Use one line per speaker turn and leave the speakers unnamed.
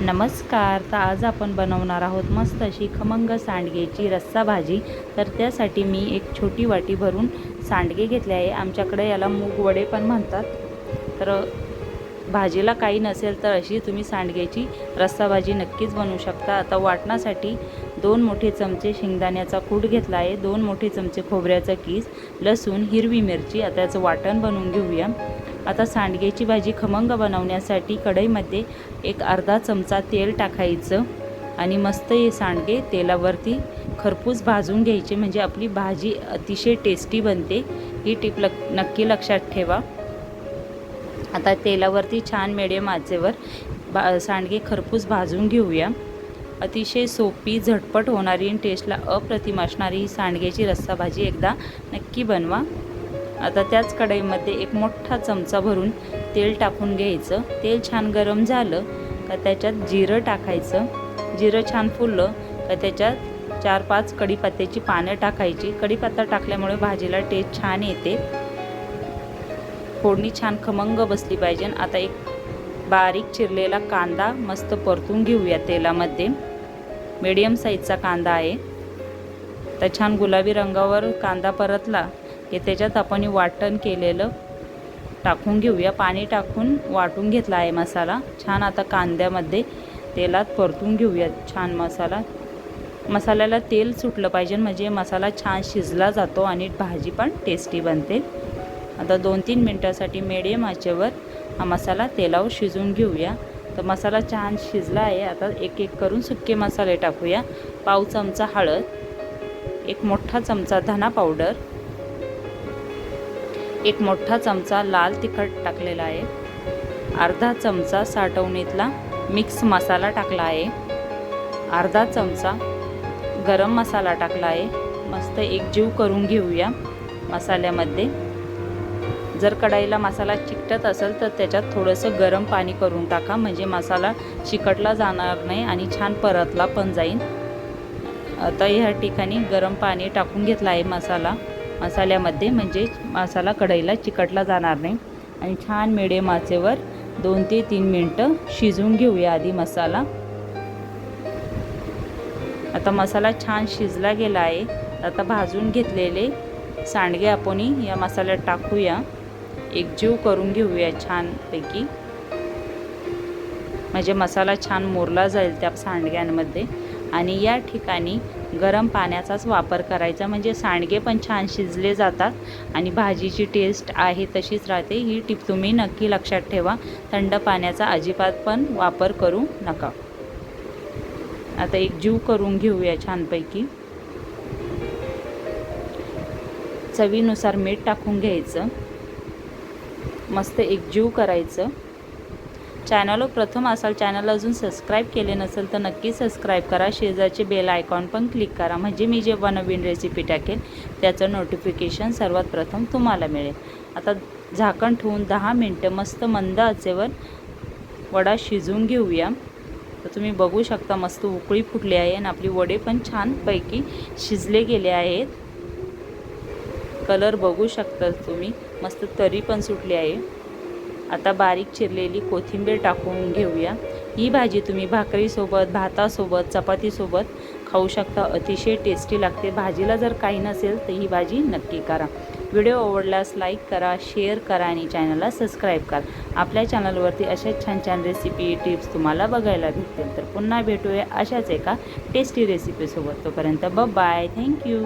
नमस्कार. तर आज आपण बनवणार आहोत मस्त अशी खमंग सांडगेची रस्सा भाजी. तर त्यासाठी मी एक छोटी वाटी भरून सांडगे घेतले आहे. आमच्याकडे याला मूग वडे पण म्हणतात. तर भाजीला काही नसेल तर अशी तुम्ही सांडग्याची रस्सा भाजी नक्कीच बनवू शकता. आता वाटणासाठी दोन मोठे चमचे शेंगदाण्याचा कूट घेतला आहे. दोन मोठे चमचे खोबऱ्याचा कीस लसूण हिरवी मिरची. आता याचं वाटण बनवून घेऊया. आता सांडग्याची भाजी खमंग बनवण्यासाठी कढईमध्ये एक अर्धा चमचा तेल टाकायचं आणि मस्त हे सांडगे तेलावरती खरपूस भाजून घ्यायचे. म्हणजे आपली भाजी अतिशय टेस्टी बनते. ही टीप लक नक्की लक्षात ठेवा. आता तेलावरती छान मिडियम आचेवर बा सांडगे खरपूस भाजून घेऊया. अतिशय सोपी झटपट होणारी आणि टेस्टला अप्रतिम असणारी ही सांडग्याची रस्सा भाजी एकदा नक्की बनवा. आता त्याच कढईमध्ये एक मोठा चमचा भरून तेल टाकून घ्यायचं. तेल छान गरम झालं का त्याच्यात जिरं टाकायचं. जिरं छान फुललं का त्याच्यात चार पाच कढीपत्त्याची पानं टाकायची. कढीपत्ता टाकल्यामुळे भाजीला टेस्ट छान येते. फोडणी छान खमंग बसली पाहिजे. आता एक बारीक चिरलेला कांदा मस्त परतून घेऊया तेलामध्ये. मीडियम साईजचा कांदा आहे. तर छान गुलाबी रंगावर कांदा परतला. की त्याच्यात आपण वाटण केलेलं टाकून घेऊया. पाणी टाकून वाटून घेतला आहे मसाला. छान आता कांद्यामध्ये तेलात परतून घेऊया. छान मसाला. मसाल्याला तेल सुटलं पाहिजे. म्हणजे मसाला छान शिजला जातो आणि भाजी पण टेस्टी बनते. आता दोन तीन मिनटासाठी मिडियम आचेवर हा मसाला तेलावर शिजवून घेऊया. तर मसाला छान शिजला आहे. आता एक एक करून सुके मसाले टाकूया. पाव चमचा हळद एक मोठा चमचा धना पावडर एक मोठा चमचा लाल तिखट टाकलेला आहे. अर्धा चमचा साठवणीतला मिक्स मसाला टाकला आहे. अर्धा चमचा गरम मसाला टाकला आहे. मस्त एकजीव करून घेऊया मसाल्यामध्ये. जर कढाईला मसाला चिकटत असेल तर त्याच्यात थोडंसं गरम पाणी करून टाका. म्हणजे मसाला चिकटला जाणार नाही आणि छान परतला पण जाईल. आता ह्या ठिकाणी गरम पाणी टाकून घेतला आहे मसाला. मसाल्यामध्ये म्हणजे मसाला कढईला चिकटला जाणार नाही. आणि छान मिडियम आचेवर दोन ते तीन मिनटं शिजवून घेऊया आधी मसाला. आता मसाला छान शिजला गेला आहे. आता भाजून घेतलेले सांडगे आपण या मसाल्यात टाकूया. एकजीव करून घेऊया छानपैकी. म्हणजे मसाला छान मोरला जाईल त्या सांडग्यांमध्ये. आणि या ठिकाणी गरम पाण्याचाच वापर करायचा. म्हणजे सांडगे पण छान शिजले जातात आणि भाजीची टेस्ट आहे तशीच राहते. ही टीप तुम्ही नक्की लक्षात ठेवा. थंड पाण्याचा अजिबात पण वापर करू नका. आता एक जीव करून घेऊया छानपैकी. चवीनुसार मीठ टाकून घ्यायचं. मस्त एकजीव करायचं. चॅनलवर प्रथम असाल चॅनल अजून सबस्क्राईब केले नसेल तर नक्की सबस्क्राईब करा. शेजारचे बेल आयकॉन पण क्लिक करा. म्हणजे मी जेव्हा नवीन रेसिपी टाकेल त्याचं नोटिफिकेशन सर्वात प्रथम तुम्हाला मिळेल. आता झाकण ठेवून दहा मिनटं मस्त मंद आचेवर वडा शिजवून घेऊया. तर तुम्ही बघू शकता मस्त उकळी फुटली आहे आणि आपली वडे पण छानपैकी शिजले गेले आहेत. कलर बघू शकता तुम्ही. मस्त तरी पण सुटली आहे. आता बारीक चिरलेली कोथिंबीर टाकून घेऊया. ही भाजी तुम्ही भाकरीसोबत भातासोबत चपातीसोबत खाऊ शकता. अतिशय टेस्टी लागते. भाजीला जर काही नसेल तर ही भाजी नक्की करा. व्हिडिओ आवडल्यास लाईक करा शेअर करा आणि चॅनलला सबस्क्राईब करा. आपल्या चॅनलवरती अशाच छान छान रेसिपी टिप्स तुम्हाला बघायला भेटतील. तर पुन्हा भेटूया अशाच एका टेस्टी रेसिपीसोबत तोपर्यंत ब बाय थँक्यू